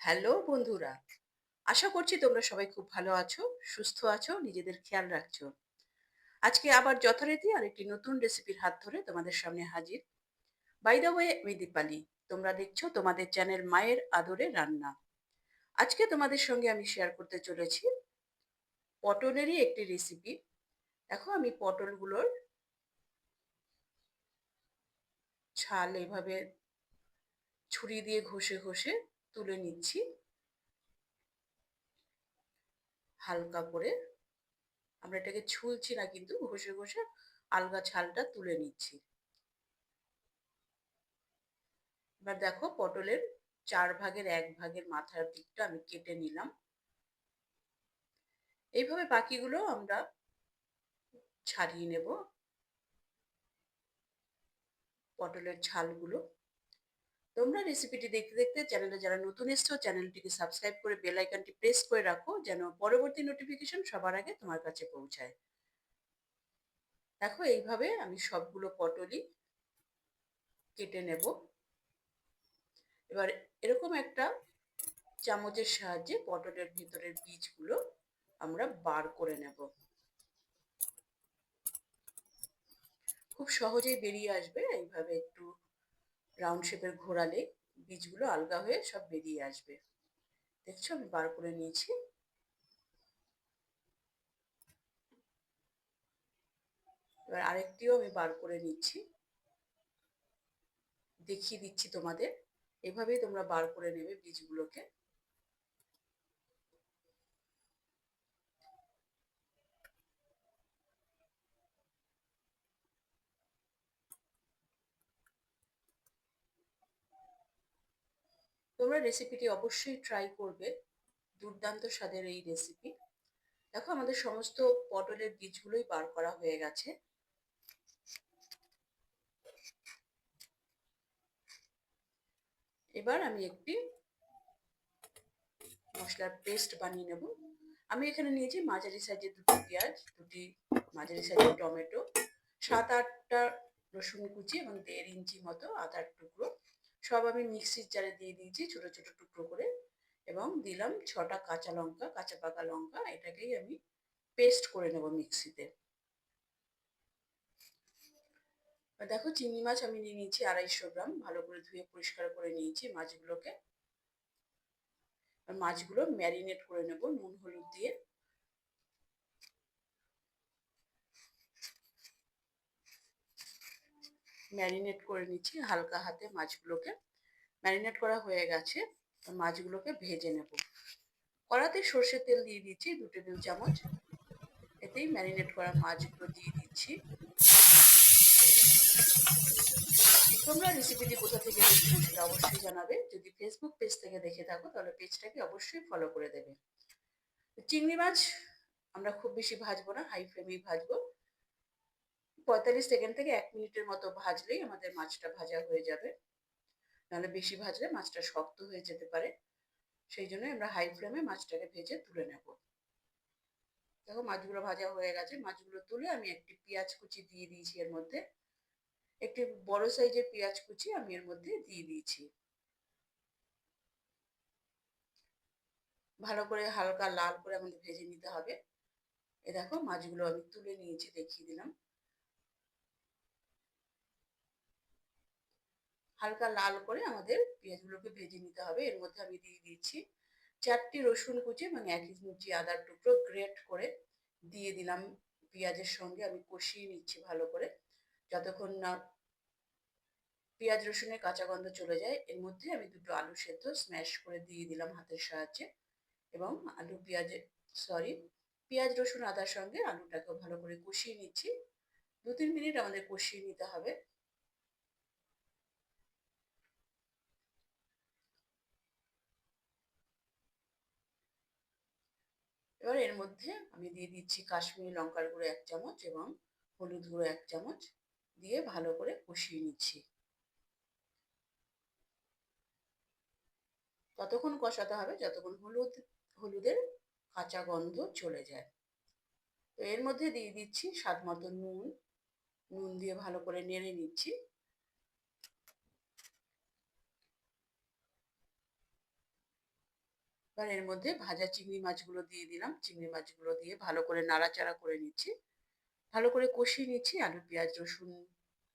Hello বন্ধুরা, আশা করছি তোমরা সবাই খুব ভালো আছো, সুস্থ আছো, নিজেদের খেয়াল রাখছো। আজকে আবার যথারীতি আরেকটি নতুন রেসিপির হাত ধরে তোমাদের সামনে হাজির। বাই দ্য ওয়ে আমি দীপালি। তোমরা দেখছ তোমাদের চ্যানেল মায়ের আদরে রান্না। আজকে তোমাদের সঙ্গে আমি শেয়ার করতে চলেছি পটলেরই একটি রেসিপি দেখো আমি পটলগুলোর ছাল এভাবে ছুরি দিয়ে ঘষে ঘষে তুলে নিচ্ছি। হালকা করে। আমরা এটাকে ছুলছি না কিন্তু, ঘষে ঘষে আলগা ছালটা তুলে নিচ্ছি। এবার দেখো পটলের চার ভাগের এক ভাগের মাথার দিকটা আমি কেটে নিলাম। এইভাবে বাকিগুলো আমরা ছাড়িয়ে নেব। পটলের ছালগুলো তোমরা রেসিপিটি দেখতে দেখতে চ্যানেলে যারা নতুন এসছো চ্যানেলটিকে সাবস্ক্রাইব করে বেল আইকনটি প্রেস করে রাখো, যেন পরবর্তী নোটিফিকেশন সবার আগে তোমার কাছে পৌঁছায়। দেখো, এইভাবে আমি সবগুলো পটলই কেটে নেব। এবার এরকম একটা চামচের সাহায্যে পটলের ভিতরের বীজগুলো আমরা বার করে নেব। খুব সহজেই বেরিয়ে আসবে, এইভাবে একটু রাউন্ড শেপের ঘোরালে বীজগুলো আলগা হয়ে সব বেরিয়ে আসবে। দেখছ? আমি বার করে নিয়েছি। এবার আরেকটিও আমি বার করে নিচ্ছি। দেখিয়ে দিচ্ছি তোমাদের। এভাবেই তোমরা বার করে নেবে বীজগুলোকে। তোমরা রেসিপিটি অবশ্যই ট্রাই করবে। দুর্দান্ত স্বাদের এই রেসিপি দেখো আমাদের সমস্ত পটলের বীজগুলোই বার করা হয়ে গেছে। এবার আমি একটি মশলার পেস্ট বানিয়ে নেব। আমি এখানে নিয়েছি মাঝারি সাইজের দুটি পেঁয়াজ, দুটি মাঝারি সাইজের টমেটো, সাত আটটা রসুন কুচি এবং দেড় ইঞ্চি মতো আদার টুকরো। সব আমি মিক্সির জারে দিয়ে দিয়েছি ছোট ছোট টুকরো করে। এবং দিলাম ছটা কাঁচা লঙ্কা, কাঁচা পাকা লঙ্কা, এটাকেই আমি পেস্ট করে নেব মিক্সিতে। দেখো চিংড়ি মাছ আমি নিয়ে নিয়েছি আড়াইশো গ্রাম, ভালো করে ধুয়ে পরিষ্কার করে নিয়েছি মাছগুলোকে। মাছগুলো ম্যারিনেট করে নেব নুন, হলুদ দিয়ে। ম্যারিনেট করে নিচ্ছি হালকা হাতে মাছগুলোকে। ম্যারিনেট করা হয়ে গেছে মাছগুলোকে ভেজে নেব। কড়াতে সর্ষের তেল দিয়ে দিচ্ছি দু টেবিল চামচ। এতেই ম্যারিনেট করা মাছগুলো দিয়ে দিচ্ছি। তোমরা রেসিপিটি কোথা থেকে দেখছ সেটা অবশ্যই জানাবে। যদি ফেসবুক পেজ থেকে দেখে থাকো, তাহলে পেজটাকে অবশ্যই ফলো করে দেবে। চিংড়ি মাছ আমরা খুব বেশি ভাজবো না হাই ফ্লেমেই ভাজবো। পঁয়তাল্লিশ সেকেন্ড থেকে এক মিনিটের মতো ভাজলেই আমাদের মাছটা ভাজা হয়ে যাবে। নাহলে বেশি ভাজলে মাছটা শক্ত হয়ে যেতে পারে। সেই জন্য আমরা হাই ফ্লেমে মাছটাকে ভেজে তুলে নেব। দেখো মাছগুলো ভাজা হয়ে গেছে। মাছগুলো তুলে আমি একটি পেঁয়াজ কুচি দিয়ে দিয়েছি এর মধ্যে। একটি বড় সাইজের পেঁয়াজ কুচি আমি এর মধ্যে দিয়ে দিয়েছি। ভালো করে হালকা লাল করে আমাদের ভেজে নিতে হবে। এ দেখো মাছগুলো আমি তুলে নিয়েছি, দেখিয়ে দিলাম। হালকা লাল করে আমাদের পেঁয়াজগুলোকে ভেজে নিতে হবে। এর মধ্যে আমি দিয়ে দিচ্ছি চারটি রসুন কুচি এবং এক ইঞ্চি আদার টুকরো গ্রেট করে দিয়ে দিলাম পেঁয়াজের সঙ্গে। আমি কষিয়ে নিচ্ছি ভালো করে। যতক্ষণ না পেঁয়াজ রসুনের কাঁচা গন্ধ চলে যায়, এর মধ্যে আমি দুটো আলু সেদ্ধ স্ম্যাশ করে দিয়ে দিলাম হাতের সাহায্যে এবং আলু পেঁয়াজে সরি পেঁয়াজ, রসুন, আদার সঙ্গে আলুটাকেও ভালো করে কষিয়ে নিচ্ছি। দু তিন মিনিট আমাদের কষিয়ে নিতে হবে। এবার এর মধ্যে আমি দিয়ে দিচ্ছি কাশ্মীরি লঙ্কার গুঁড়ো এক চামচ এবং হলুদ গুঁড়ো এক চামচ দিয়ে ভালো করে কষিয়ে নিচ্ছি। ততক্ষণ কষাতে হবে যতক্ষণ হলুদ, হলুদের কাঁচা গন্ধ চলে যায়। তো এর মধ্যে দিয়ে দিচ্ছি স্বাদ মতো নুন নুন দিয়ে ভালো করে নেড়ে নিচ্ছি। এবার এর মধ্যে ভাজা চিংড়ি মাছগুলো দিয়ে দিলাম। চিংড়ি মাছগুলো দিয়ে ভালো করে নাড়াচাড়া করে নিচ্ছি। ভালো করে কষিয়ে নিচ্ছি আলু, পেঁয়াজ, রসুন,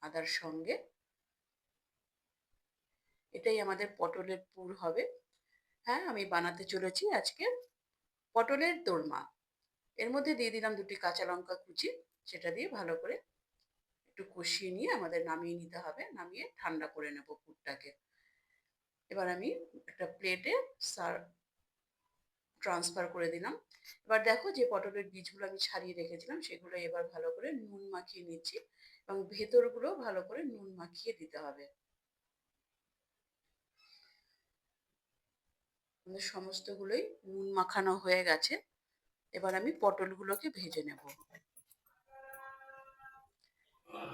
আদার সঙ্গে। এটাই আমাদের পটলের পুর হবে। হ্যাঁ আমি বানাতে চলেছি আজকে পটলের দোরমা। এর মধ্যে দিয়ে দিলাম দুটি কাঁচা লঙ্কা কুচি। সেটা দিয়ে ভালো করে একটু কষিয়ে নিয়ে আমাদের নামিয়ে নিতে হবে। নামিয়ে ঠান্ডা করে নেব পুরটাকে। এবার আমি একটা প্লেটে সার ট্রান্সফার করে দিলাম। এবার দেখো যে পটলের বীজগুলো আমি ছাড়িয়ে রেখেছিলাম, সেগুলো এবার ভালো করে নুন মাখিয়ে নিচ্ছি এবং ভেতরগুলো ভালো করে নুন মাখিয়ে দিতে হবে। সমস্তগুলোই নুন মাখানো হয়ে গেছে। এবার আমি পটলগুলোকে ভেজে নেব।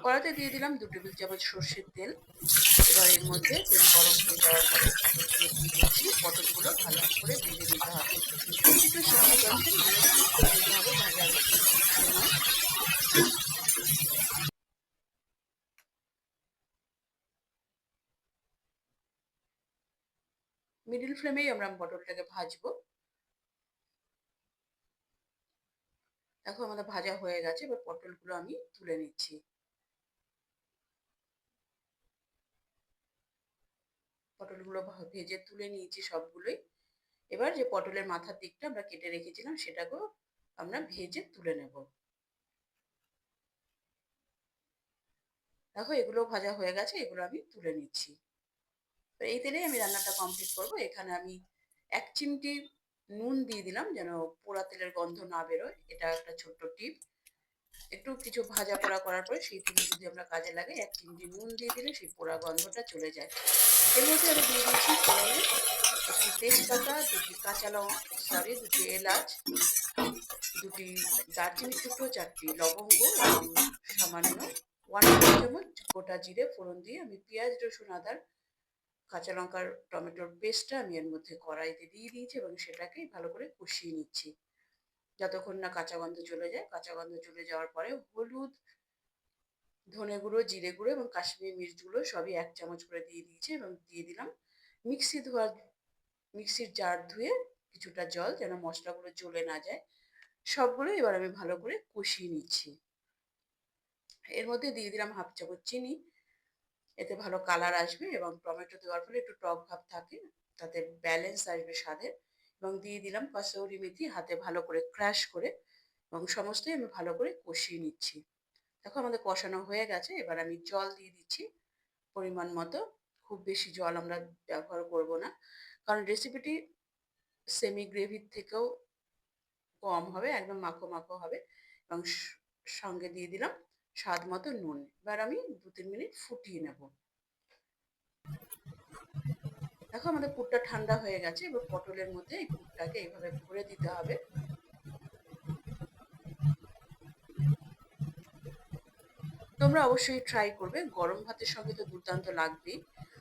কড়াতে দিয়ে দিলাম দু টেবিল চামচ সর্ষের তেল। এবার এর মধ্যে তেল গরম হয়ে যাওয়ার পরে ফ্লেমেই আমরা পটলটাকে ভাজবো। দেখো আমাদের ভাজা হয়ে গেছে, এবার পটলগুলো আমি তুলে নিচ্ছি। পটলগুলো ভেজে তুলে নিয়েছি সবগুলোই। এবার যে পটলের মাথার দিকটা আমরা কেটে রেখেছিলাম, সেটাকেও আমরা ভেজে তুলে নেব। দেখো এগুলো ভাজা হয়ে গেছে, এগুলো আমি তুলে নিচ্ছি। এই তেলেই আমি রান্নাটা কমপ্লিট করব। এখানে আমি এক চিমটি নুন দিয়ে দিলাম যেন পোড়া তেলের গন্ধ না বেরোয়। এটা একটা ছোট্ট টিপ। একটু কিছু ভাজা পোড়া করার পরে সেই তেল যদি আমরা কাজে লাগে এক চিমটি নুন দিয়ে দিলে সেই পোড়া গন্ধটা চলে যায়। এর মধ্যে আমি দিয়ে দিচ্ছি একটি তেজপাতা, দুটি কাঁচা লঙ্কা সরি দুটি এলাচ, দুটি দারচিনি টুকরো, চারটি লবঙ্গ সামান্য ওয়ান চামচ গোটা জিরে ফোড়ন দিয়ে আমি পেঁয়াজ, রসুন আদার কাঁচা লঙ্কার টমেটোর পেস্টটা আমি এর মধ্যে কড়াইতে দিয়ে দিয়েছি এবং সেটাকে ভালো করে কষিয়ে নিচ্ছি। যতক্ষণ না কাঁচা গন্ধ চলে যায়, কাঁচা গন্ধ চলে যাওয়ার পরে হলুদ, ধনে গুঁড়ো, জিরে গুঁড়ো এবং কাশ্মীরি মির্চগুলো সবই এক চামচ করে দিয়ে দিয়েছি এবং দিয়ে দিলাম মিক্সি ধোয়া, মিক্সির জার ধুয়ে কিছুটা জল যেন মশলাগুলো জ্বলে না যায়, সবগুলো এবার আমি ভালো করে কষিয়ে নিচ্ছি। এর মধ্যে দিয়ে দিলাম হাফ চামচ চিনি এতে ভালো কালার আসবে এবং টমেটো দেওয়ার ফলে একটু টক ভাব থাকে, তাতে ব্যালেন্স আসবে স্বাদের এবং দিয়ে দিলাম কাসৌরি মেথি হাতে ভালো করে ক্র্যাশ করে এবং সমস্তই আমি ভালো করে কষিয়ে নিচ্ছি। দেখো আমাদের কষানো হয়ে গেছে, এবার আমি জল দিয়ে দিচ্ছি পরিমাণ মতো, খুব বেশি জল আমরা ব্যবহার করব না, কারণ রেসিপিটি সেমি গ্রেভির থেকেও কম হবে, একদম মাখো মাখো হবে এবং সঙ্গে দিয়ে দিলাম স্বাদ মতো নুন। এবার আমি দু তিন মিনিট ফুটিয়ে নেব। দেখো আমাদের পুরটা ঠান্ডা হয়ে গেছে, এবার পটলের মধ্যে এই পুরটাকে এইভাবে ভরে দিতে হবে। তোমরা অবশ্যই ট্রাই করবে, গরম ভাতের সঙ্গে তো দুর্দান্ত লাগবেই।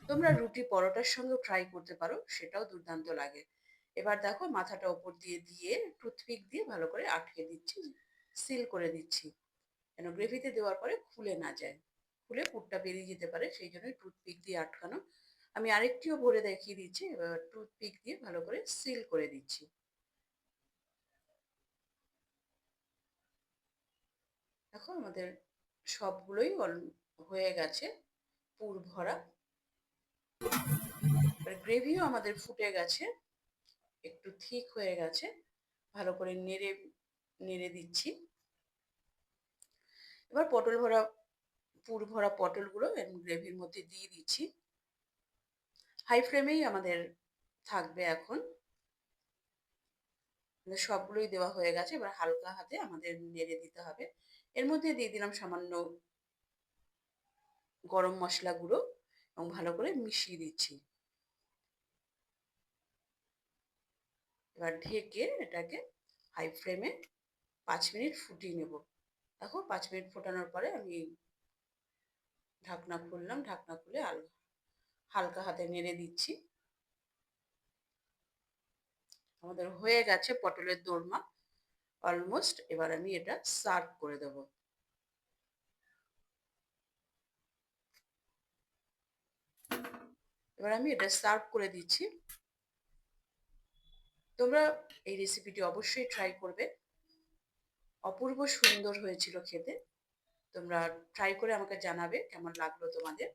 তোমরা রুটি পরোটার সঙ্গেও ট্রাই করতে পারো, সেটাও দুর্দান্ত লাগে। এবার দেখো মাথাটা ওপর দিয়ে দিয়ে টুথপিক দিয়ে ভালো করে আটকে দিচ্ছি সিল করে দিচ্ছি। যেন গ্রেভিতে দেওয়ার পরে খুলে না যায়। খুলে পুরটা বেরিয়ে যেতে পারে, সেই জন্য টুথপিক দিয়ে আটকানো। আমি আরেকটিও ভরে দেখিয়ে দিচ্ছি, এবার টুথপিক দিয়ে ভালো করে সিল করে দিচ্ছি। দেখো আমাদের সবগুলোই হয়ে গেছে, পুর ভরা। গ্রেভিও আমাদের ফুটে গেছে, একটু ঠিক হয়ে গেছে। ভালো করে নেড়ে নেড়ে দিচ্ছি। এবার পটল ভরা, পুর ভরা পটলগুলো গ্রেভির মধ্যে দিয়ে দিচ্ছি। হাই ফ্লেমেই আমাদের থাকবে এখন। সবগুলোই দেওয়া হয়ে গেছে, এবার হালকা হাতে আমাদের নেড়ে দিতে হবে। এর মধ্যে দিয়ে দিলাম সামান্য গরম মশলা গুঁড়ো এবং ভালো করে মিশিয়ে দিচ্ছি। এবার ঢেকে এটাকে হাই ফ্লেমে পাঁচ মিনিট ফুটিয়ে নেব। দেখো, পাঁচ মিনিট ফোটানোর পরে আমি ঢাকনা খুললাম, ঢাকনা খুলে হালকা হাতে নেড়ে দিচ্ছি। আমাদের হয়ে গেছে পটলের দোরমা। অলমোস্ট এবার আমি এটা সার্ভ করে দেব। এবার আমি এটা সার্ভ করে দিচ্ছি। তোমরা এই রেসিপিটি অবশ্যই ট্রাই করবে। অপূর্ব সুন্দর হয়েছিল খেতে। তোমরা ট্রাই করে আমাকে জানাবে কেমন লাগল তোমাদের।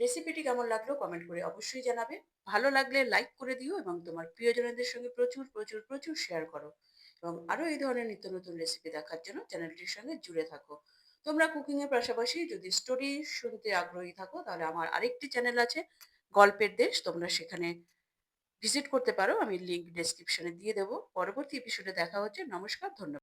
রেসিপিটি কেমন লাগল কমেন্ট করে অবশ্যই জানাবে। ভালো লাগলে লাইক করে দিও এবং তোমার প্রিয়জনদের সঙ্গে প্রচুর প্রচুর প্রচুর শেয়ার করো। এবং আরও এই ধরনের নিত্য নতুন রেসিপি দেখার জন্য চ্যানেলটির সঙ্গে জুড়ে থাকো। তোমরা কুকিংয়ের পাশাপাশি যদি স্টোরি শুনতে আগ্রহী থাকো, তাহলে আমার আরেকটি চ্যানেল আছে, গল্পের দেশ। তোমরা সেখানে ভিজিট করতে পারো আমি লিঙ্ক ডেসক্রিপশনে দিয়ে দেবো। পরবর্তী এপিসোডে দেখা হচ্ছে। নমস্কার ধন্যবাদ।